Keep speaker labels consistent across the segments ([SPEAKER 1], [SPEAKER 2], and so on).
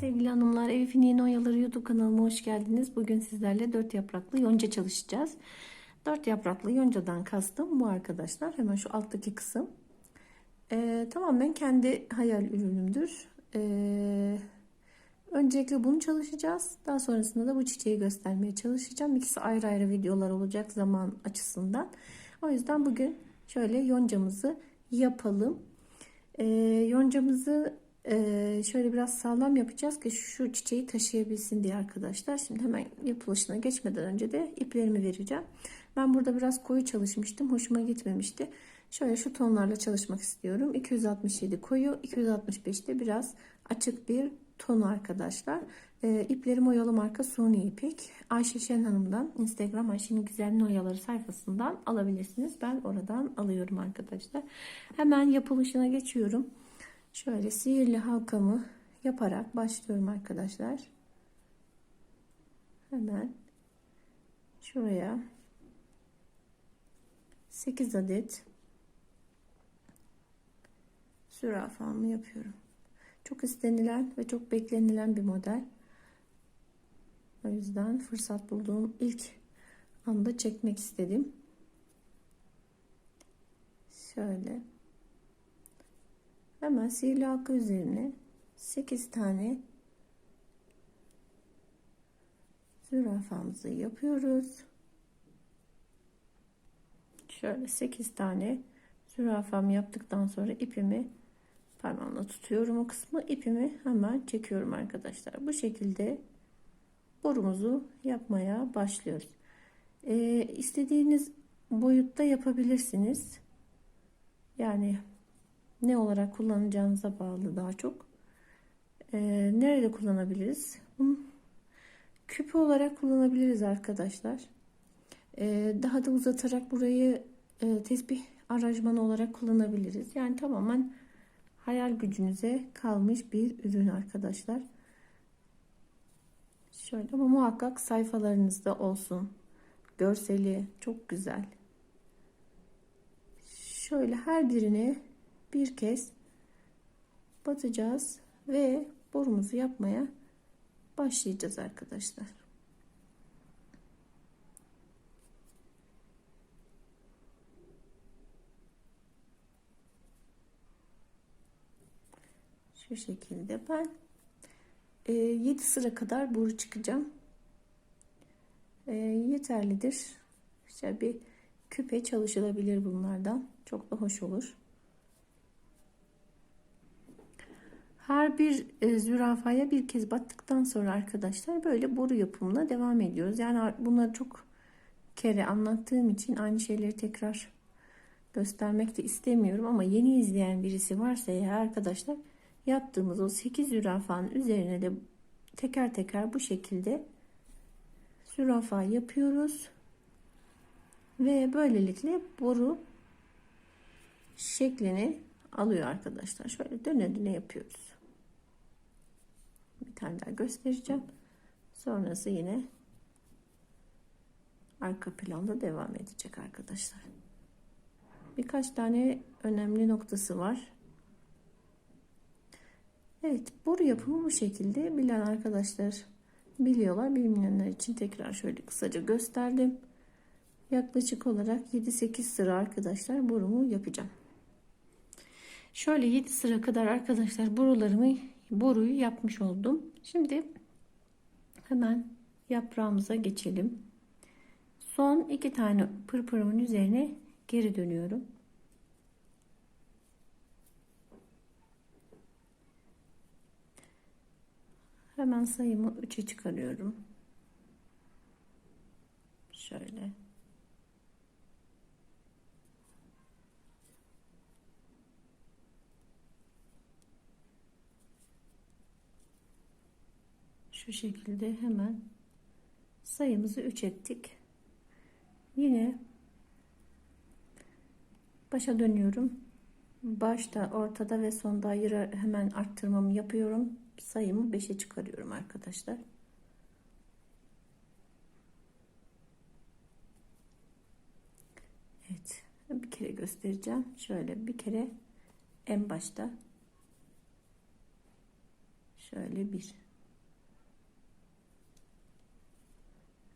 [SPEAKER 1] sevgili hanımlar. Evif'in yeni oyaları YouTube kanalıma hoş geldiniz. Bugün sizlerle dört yapraklı yonca çalışacağız. Dört yapraklı yoncadan kastım bu arkadaşlar. Hemen şu alttaki kısım. Ee, tamamen kendi hayal ürünümdür. Ee, öncelikle bunu çalışacağız. Daha sonrasında da bu çiçeği göstermeye çalışacağım. İkisi ayrı ayrı videolar olacak zaman açısından. O yüzden bugün şöyle yoncamızı yapalım. Ee, yoncamızı ee, şöyle biraz sağlam yapacağız ki şu çiçeği taşıyabilsin diye arkadaşlar. Şimdi hemen yapılışına geçmeden önce de iplerimi vereceğim. Ben burada biraz koyu çalışmıştım. Hoşuma gitmemişti. Şöyle şu tonlarla çalışmak istiyorum. 267 koyu, 265 de biraz açık bir tonu arkadaşlar. Ee, iplerim oyalı marka Suni ipek. Ayşe Şen Hanım'dan Instagram Ayşe'nin güzel oyaları sayfasından alabilirsiniz. Ben oradan alıyorum arkadaşlar. Hemen yapılışına geçiyorum. Şöyle sihirli halkamı yaparak başlıyorum arkadaşlar. Hemen şuraya 8 adet zürafamı yapıyorum. Çok istenilen ve çok beklenilen bir model. O yüzden fırsat bulduğum ilk anda çekmek istedim. Şöyle Hemen sihirli halka üzerine 8 tane zürafamızı yapıyoruz. Şöyle 8 tane zürafam yaptıktan sonra ipimi parmağımla tutuyorum o kısmı ipimi hemen çekiyorum arkadaşlar. Bu şekilde borumuzu yapmaya başlıyoruz. Ee, istediğiniz boyutta yapabilirsiniz. Yani ne olarak kullanacağınıza bağlı daha çok. Ee, nerede kullanabiliriz? Bunu küpe olarak kullanabiliriz arkadaşlar. Ee, daha da uzatarak burayı e, tesbih aranjmanı olarak kullanabiliriz. Yani tamamen hayal gücünüze kalmış bir ürün arkadaşlar. Şöyle ama muhakkak sayfalarınızda olsun. Görseli çok güzel. Şöyle her birine bir kez batacağız ve borumuzu yapmaya başlayacağız arkadaşlar. Şu şekilde ben e, 7 sıra kadar boru çıkacağım. E, yeterlidir. İşte bir küpe çalışılabilir bunlardan. Çok da hoş olur. Her bir e, zürafaya bir kez battıktan sonra arkadaşlar böyle boru yapımına devam ediyoruz. Yani bunları çok kere anlattığım için aynı şeyleri tekrar göstermek de istemiyorum ama yeni izleyen birisi varsa ya arkadaşlar yaptığımız o 8 zürafanın üzerine de teker teker bu şekilde zürafa yapıyoruz. Ve böylelikle boru şeklini alıyor arkadaşlar. Şöyle döne döne yapıyoruz tane daha göstereceğim. Sonrası yine arka planda devam edecek arkadaşlar. Birkaç tane önemli noktası var. Evet boru yapımı bu şekilde. Bilen arkadaşlar biliyorlar. Bilmeyenler için tekrar şöyle kısaca gösterdim. Yaklaşık olarak 7-8 sıra arkadaşlar borumu yapacağım. Şöyle 7 sıra kadar arkadaşlar borularımı boruyu yapmış oldum. Şimdi hemen yaprağımıza geçelim. Son iki tane pırpırımın üzerine geri dönüyorum. Hemen sayımı 3'e çıkarıyorum. Şöyle. Şu şekilde hemen sayımızı 3 ettik. Yine başa dönüyorum. Başta, ortada ve sonda ayrı hemen arttırmamı yapıyorum. Sayımı 5'e çıkarıyorum arkadaşlar. Evet. Bir kere göstereceğim. Şöyle bir kere en başta şöyle bir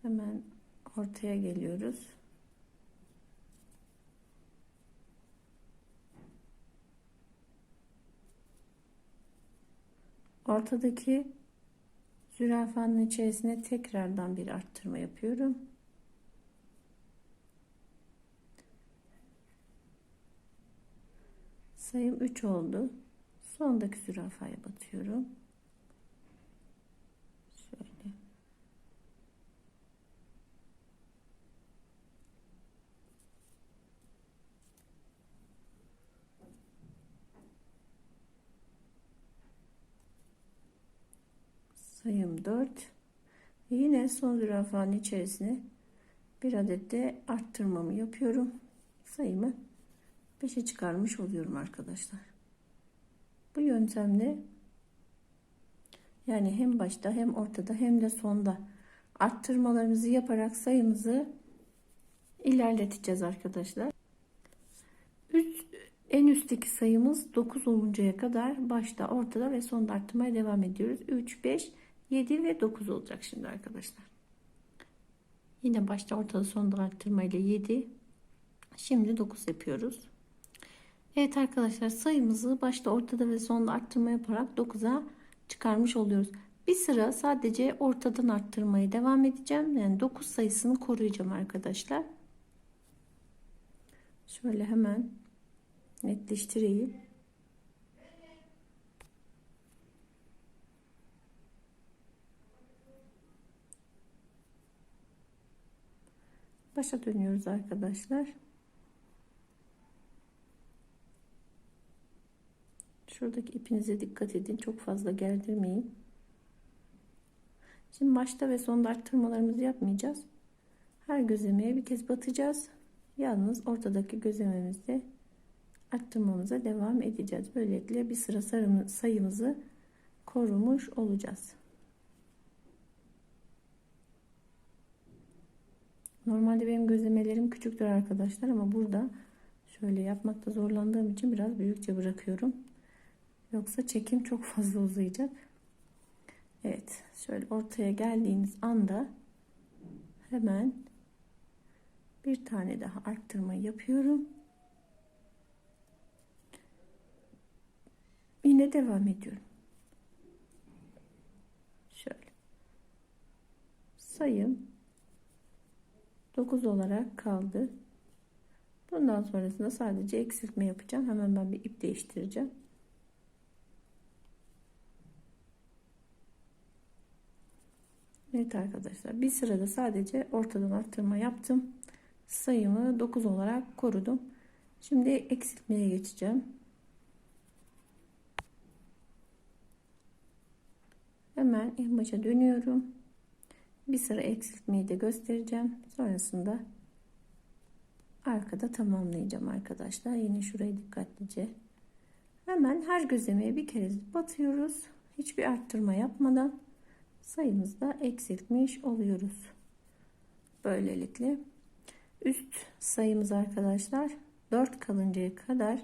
[SPEAKER 1] Hemen ortaya geliyoruz. Ortadaki zürafanın içerisine tekrardan bir arttırma yapıyorum. Sayım 3 oldu. Sondaki zürafaya batıyorum. 24 yine son zürafanın içerisine bir adet de arttırmamı yapıyorum sayımı 5'e çıkarmış oluyorum arkadaşlar bu yöntemle yani hem başta hem ortada hem de sonda arttırmalarımızı yaparak sayımızı ilerleteceğiz arkadaşlar. Üst, en üstteki sayımız 9 oluncaya kadar başta, ortada ve sonda arttırmaya devam ediyoruz. 3, 5, 7 ve 9 olacak şimdi arkadaşlar. Yine başta ortada sonda arttırma ile 7. Şimdi 9 yapıyoruz. Evet arkadaşlar sayımızı başta ortada ve sonda arttırma yaparak 9'a çıkarmış oluyoruz. Bir sıra sadece ortadan arttırmaya devam edeceğim. Yani 9 sayısını koruyacağım arkadaşlar. Şöyle hemen netleştireyim. Başa dönüyoruz arkadaşlar. Şuradaki ipinize dikkat edin. Çok fazla gerdirmeyin. Şimdi başta ve sonda arttırmalarımızı yapmayacağız. Her gözlemeye bir kez batacağız. Yalnız ortadaki gözlememizde arttırmamıza devam edeceğiz. Böylelikle bir sıra sayımızı korumuş olacağız. Normalde benim gözlemelerim küçüktür arkadaşlar ama burada şöyle yapmakta zorlandığım için biraz büyükçe bırakıyorum. Yoksa çekim çok fazla uzayacak. Evet şöyle ortaya geldiğiniz anda hemen bir tane daha arttırma yapıyorum. Yine devam ediyorum. Şöyle. Sayım 9 olarak kaldı. Bundan sonrasında sadece eksiltme yapacağım. Hemen ben bir ip değiştireceğim. Evet arkadaşlar bir sırada sadece ortadan arttırma yaptım. Sayımı 9 olarak korudum. Şimdi eksiltmeye geçeceğim. Hemen en başa dönüyorum. Bir sıra eksiltmeyi de göstereceğim. Sonrasında arkada tamamlayacağım arkadaşlar. Yine şurayı dikkatlice. Hemen her gözlemeye bir kere batıyoruz. Hiçbir arttırma yapmadan sayımızda eksiltmiş oluyoruz. Böylelikle üst sayımız arkadaşlar 4 kalıncaya kadar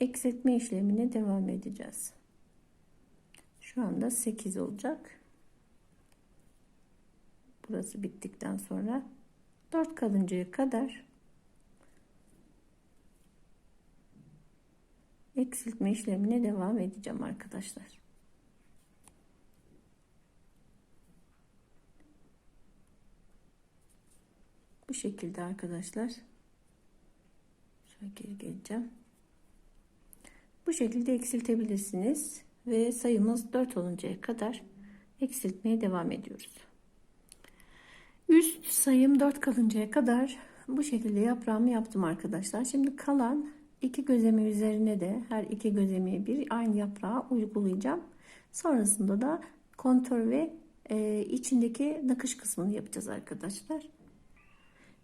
[SPEAKER 1] eksiltme işlemine devam edeceğiz. Şu anda 8 olacak. Burası bittikten sonra 4 kalıncaya kadar eksiltme işlemine devam edeceğim arkadaşlar. Bu şekilde arkadaşlar. Şöyle geri geleceğim. Bu şekilde eksiltebilirsiniz. Ve sayımız 4 oluncaya kadar eksiltmeye devam ediyoruz. Üst sayım 4 kalıncaya kadar bu şekilde yaprağımı yaptım arkadaşlar. Şimdi kalan iki gözlemi üzerine de her iki gözlemi bir aynı yaprağı uygulayacağım. Sonrasında da kontör ve e, içindeki nakış kısmını yapacağız arkadaşlar.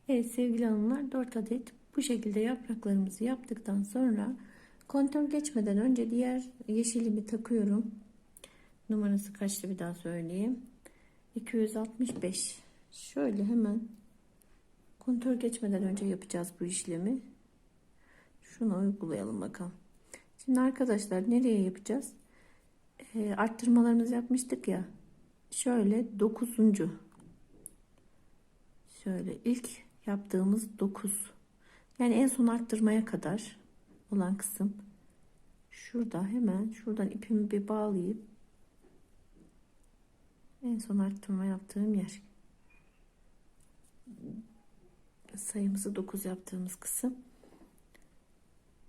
[SPEAKER 1] Evet sevgili hanımlar 4 adet bu şekilde yapraklarımızı yaptıktan sonra kontör geçmeden önce diğer yeşilimi takıyorum. Numarası kaçtı bir daha söyleyeyim. 265. Şöyle hemen kontör geçmeden önce yapacağız bu işlemi. Şunu uygulayalım bakalım. Şimdi arkadaşlar nereye yapacağız? E, arttırmalarımızı yapmıştık ya. Şöyle 9. Şöyle ilk yaptığımız 9. Yani en son arttırmaya kadar olan kısım. Şurada hemen şuradan ipimi bir bağlayıp en son arttırma yaptığım yer. Sayımızı 9 yaptığımız kısım.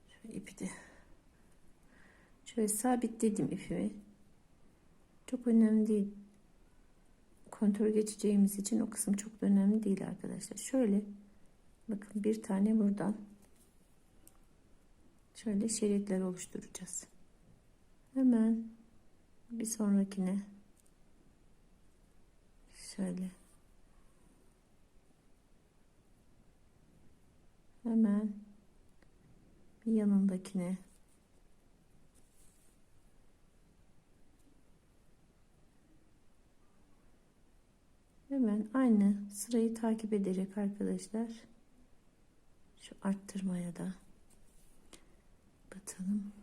[SPEAKER 1] Şöyle ipi de şöyle sabitledim ipimi. Çok önemli değil. Kontör geçeceğimiz için o kısım çok da önemli değil arkadaşlar. Şöyle bakın bir tane buradan şöyle şeritler oluşturacağız. Hemen bir sonrakine şöyle hemen bir yanındakine. Hemen aynı sırayı takip ederek arkadaşlar şu arttırmaya da batalım.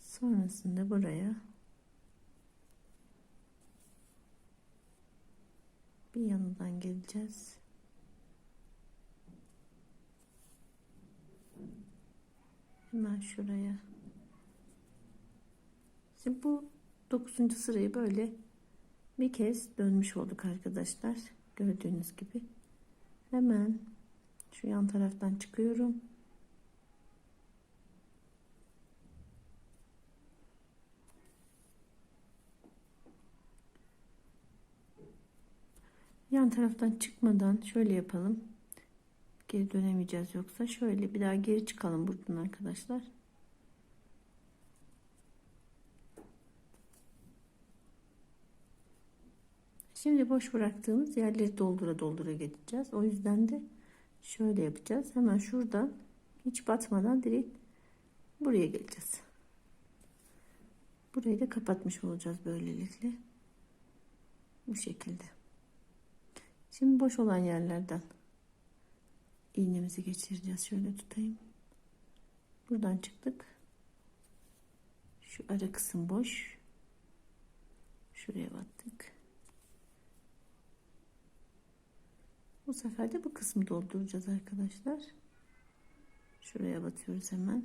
[SPEAKER 1] Sonrasında buraya bir yanından geleceğiz hemen şuraya. Şimdi bu dokuzuncu sırayı böyle bir kez dönmüş olduk arkadaşlar gördüğünüz gibi. Hemen şu yan taraftan çıkıyorum. Yan taraftan çıkmadan şöyle yapalım geri dönemeyeceğiz yoksa şöyle bir daha geri çıkalım buradan arkadaşlar Şimdi boş bıraktığımız yerleri doldura doldura geçeceğiz. O yüzden de şöyle yapacağız. Hemen şuradan hiç batmadan direkt buraya geleceğiz. Burayı da kapatmış olacağız böylelikle. Bu şekilde. Şimdi boş olan yerlerden iğnemizi geçireceğiz. Şöyle tutayım. Buradan çıktık. Şu ara kısım boş. Şuraya battık. Bu sefer de bu kısmı dolduracağız arkadaşlar. Şuraya batıyoruz hemen.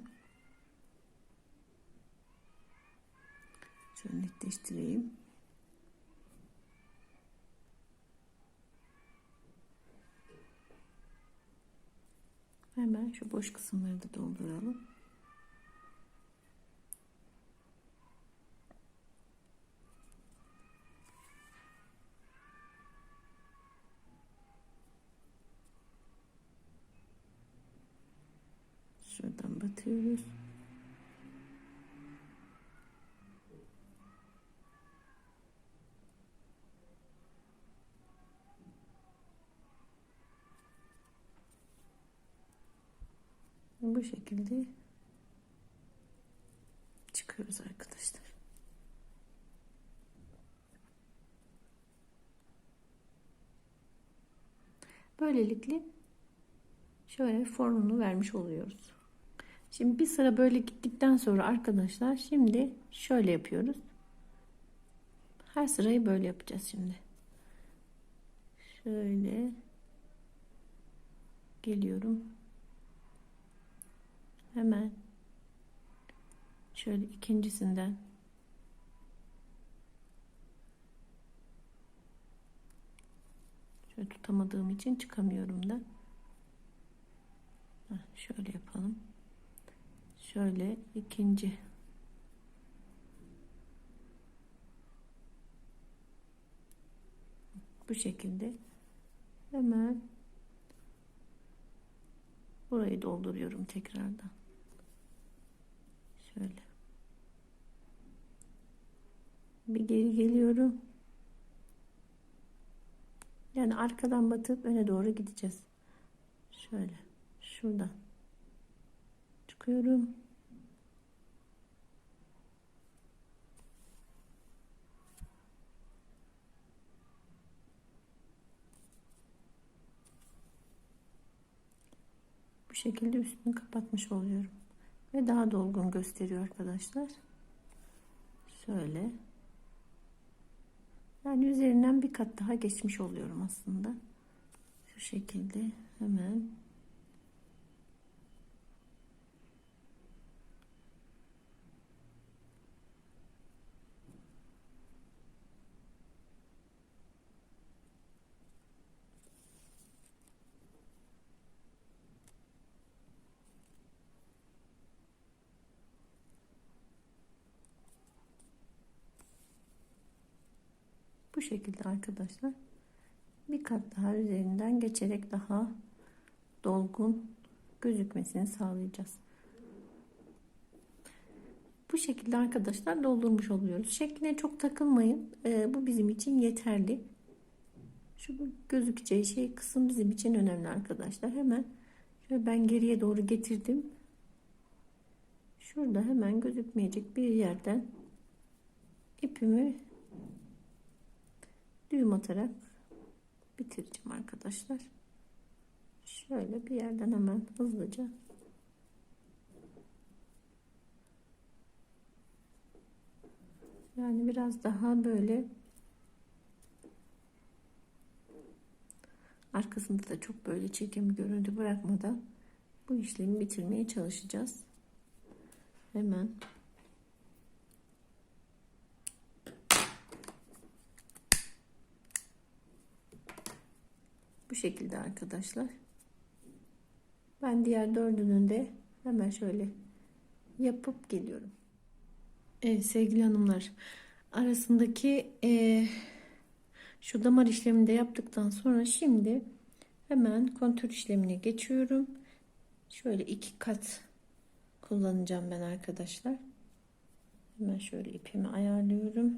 [SPEAKER 1] Şöyle netleştireyim. Hemen şu boş kısımları da dolduralım. Şuradan batıyoruz. Şekilde çıkıyoruz arkadaşlar. Böylelikle şöyle formunu vermiş oluyoruz. Şimdi bir sıra böyle gittikten sonra arkadaşlar şimdi şöyle yapıyoruz. Her sırayı böyle yapacağız şimdi. Şöyle geliyorum. Hemen. Şöyle ikincisinden. Şöyle tutamadığım için çıkamıyorum da. şöyle yapalım. Şöyle ikinci. Bu şekilde. Hemen. Burayı dolduruyorum tekrardan şöyle. Bir geri geliyorum. Yani arkadan batıp öne doğru gideceğiz. Şöyle. Şuradan. Çıkıyorum. Bu şekilde üstünü kapatmış oluyorum ve daha dolgun gösteriyor arkadaşlar şöyle Yani üzerinden bir kat daha geçmiş oluyorum aslında. Şu şekilde hemen Bu şekilde arkadaşlar bir kat daha üzerinden geçerek daha dolgun gözükmesini sağlayacağız. Bu şekilde arkadaşlar doldurmuş oluyoruz. Şekline çok takılmayın. Ee, bu bizim için yeterli. Şu gözükeceği şey kısım bizim için önemli arkadaşlar. Hemen şöyle ben geriye doğru getirdim. Şurada hemen gözükmeyecek bir yerden ipimi düğüm atarak bitireceğim arkadaşlar. Şöyle bir yerden hemen hızlıca yani biraz daha böyle arkasında da çok böyle çirkin bir görüntü bırakmadan bu işlemi bitirmeye çalışacağız. Hemen şekilde arkadaşlar. Ben diğer dördünün de hemen şöyle yapıp geliyorum. Evet sevgili hanımlar arasındaki e, şu damar işlemini de yaptıktan sonra şimdi hemen kontür işlemine geçiyorum. Şöyle iki kat kullanacağım ben arkadaşlar. Hemen şöyle ipimi ayarlıyorum.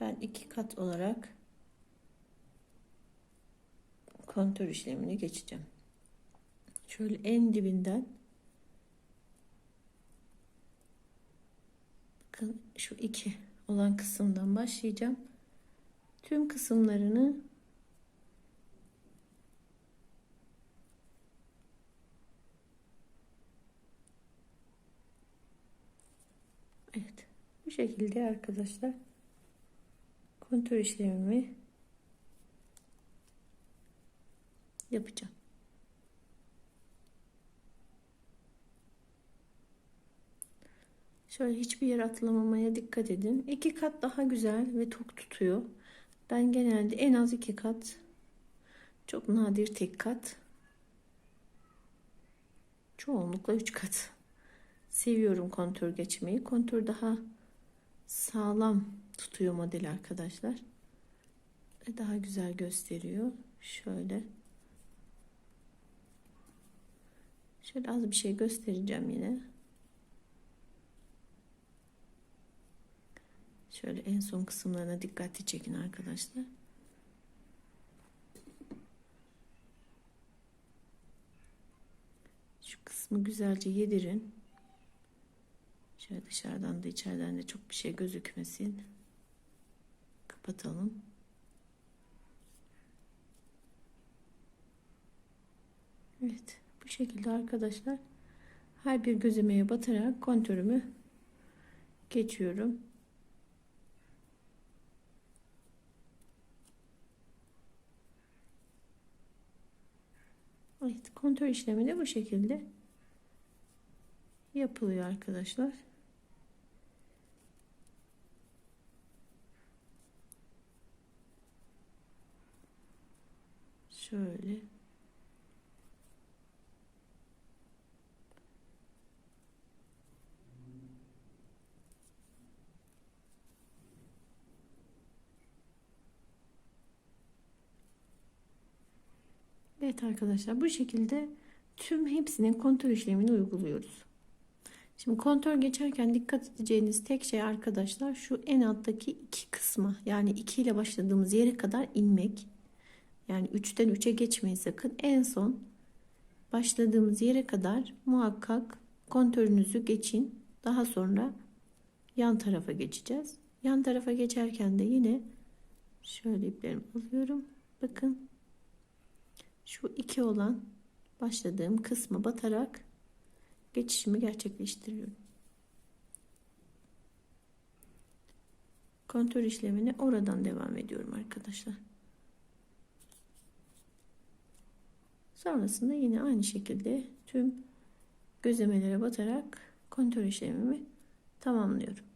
[SPEAKER 1] Ben iki kat olarak kontör işlemini geçeceğim. Şöyle en dibinden şu iki olan kısımdan başlayacağım. Tüm kısımlarını Evet. Bu şekilde arkadaşlar kontör işlemimi yapacağım. Şöyle hiçbir yer atlamamaya dikkat edin. İki kat daha güzel ve tok tutuyor. Ben genelde en az iki kat, çok nadir tek kat, çoğunlukla üç kat seviyorum kontör geçmeyi. Kontör daha sağlam tutuyor model arkadaşlar. Ve daha güzel gösteriyor. Şöyle. Şöyle az bir şey göstereceğim yine. Şöyle en son kısımlarına dikkatli çekin arkadaşlar. Şu kısmı güzelce yedirin. Şöyle dışarıdan da içeriden de çok bir şey gözükmesin. Kapatalım. Evet. Şekilde arkadaşlar her bir gözümeye batarak kontörümü geçiyorum. Evet, kontör işlemi de bu şekilde yapılıyor arkadaşlar. Şöyle Evet arkadaşlar bu şekilde tüm hepsinin kontör işlemini uyguluyoruz. Şimdi kontör geçerken dikkat edeceğiniz tek şey arkadaşlar şu en alttaki iki kısmı yani 2 ile başladığımız yere kadar inmek. Yani 3'ten 3'e geçmeyin sakın. En son başladığımız yere kadar muhakkak kontörünüzü geçin. Daha sonra yan tarafa geçeceğiz. Yan tarafa geçerken de yine şöyle iplerimi alıyorum. Bakın şu iki olan başladığım kısmı batarak geçişimi gerçekleştiriyorum. Kontör işlemine oradan devam ediyorum arkadaşlar. Sonrasında yine aynı şekilde tüm gözlemelere batarak kontör işlemimi tamamlıyorum.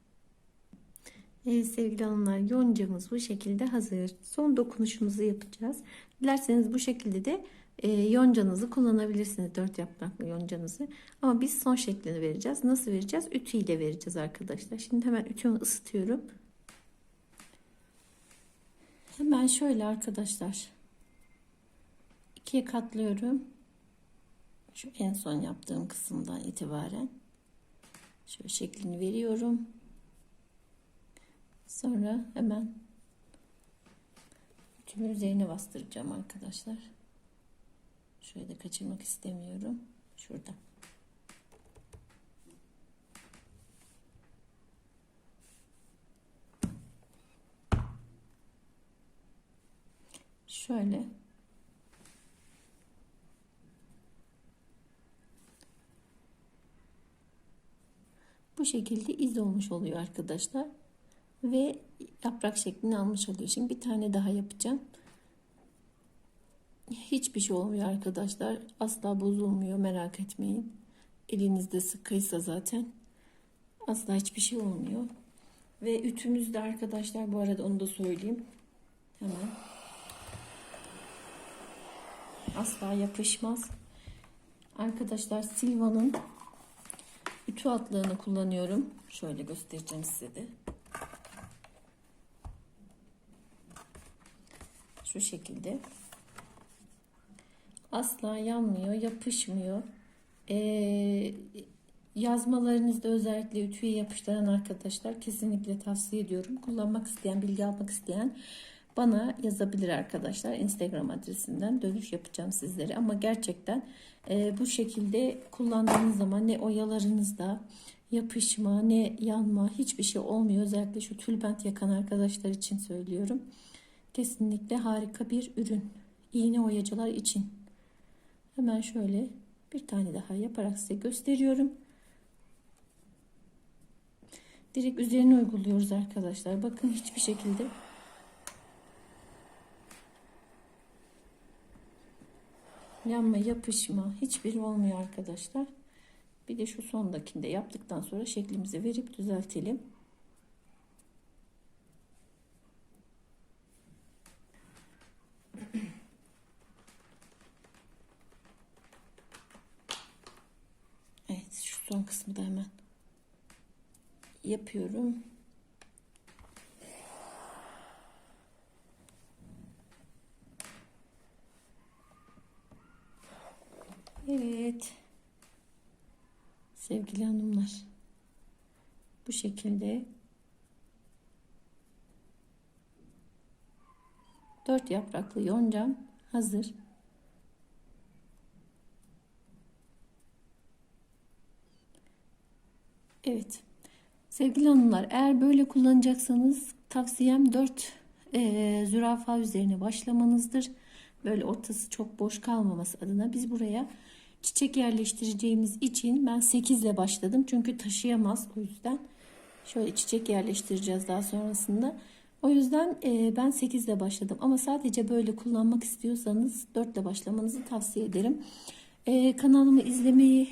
[SPEAKER 1] Evet sevgili hanımlar yoncamız bu şekilde hazır. Son dokunuşumuzu yapacağız. Dilerseniz bu şekilde de e, yoncanızı kullanabilirsiniz. Dört yapraklı yoncanızı. Ama biz son şeklini vereceğiz. Nasıl vereceğiz? Ütüyle vereceğiz arkadaşlar. Şimdi hemen ütümü ısıtıyorum. Hemen şöyle arkadaşlar. ikiye katlıyorum. Şu en son yaptığım kısımdan itibaren. Şöyle şeklini veriyorum. Sonra hemen ütümün üzerine bastıracağım arkadaşlar. Şurayı da kaçırmak istemiyorum. Şurada. Şöyle. Bu şekilde iz olmuş oluyor arkadaşlar. Ve yaprak şeklini almış oluyor. Şimdi bir tane daha yapacağım. Hiçbir şey olmuyor arkadaşlar. Asla bozulmuyor merak etmeyin. Elinizde sıkıysa zaten asla hiçbir şey olmuyor. Ve ütümüz de arkadaşlar bu arada onu da söyleyeyim. Hemen. Asla yapışmaz. Arkadaşlar Silva'nın ütü atlığını kullanıyorum. Şöyle göstereceğim size de. Şu şekilde. Asla yanmıyor, yapışmıyor. Ee, yazmalarınızda özellikle ütüye yapıştıran arkadaşlar kesinlikle tavsiye ediyorum. Kullanmak isteyen, bilgi almak isteyen bana yazabilir arkadaşlar. Instagram adresinden dönüş yapacağım sizlere. Ama gerçekten e, bu şekilde kullandığınız zaman ne oyalarınızda yapışma ne yanma hiçbir şey olmuyor. Özellikle şu tülbent yakan arkadaşlar için söylüyorum. Kesinlikle harika bir ürün. İğne oyacılar için. Hemen şöyle bir tane daha yaparak size gösteriyorum. Direkt üzerine uyguluyoruz arkadaşlar. Bakın hiçbir şekilde yanma yapışma hiçbiri olmuyor arkadaşlar. Bir de şu sondakinde yaptıktan sonra şeklimizi verip düzeltelim. Evet şu son kısmı da hemen yapıyorum. Evet. Sevgili hanımlar. Bu şekilde dört yapraklı yoncam hazır. Evet. Sevgili hanımlar eğer böyle kullanacaksanız tavsiyem 4 e, zürafa üzerine başlamanızdır. Böyle ortası çok boş kalmaması adına biz buraya çiçek yerleştireceğimiz için ben 8 ile başladım. Çünkü taşıyamaz o yüzden. Şöyle çiçek yerleştireceğiz daha sonrasında. O yüzden e, ben 8 ile başladım. Ama sadece böyle kullanmak istiyorsanız 4 ile başlamanızı tavsiye ederim. E, kanalımı izlemeyi,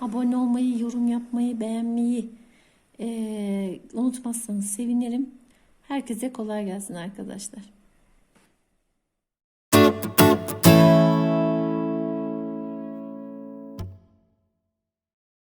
[SPEAKER 1] abone olmayı, yorum yapmayı, beğenmeyi e, unutmazsanız sevinirim. Herkese kolay gelsin arkadaşlar.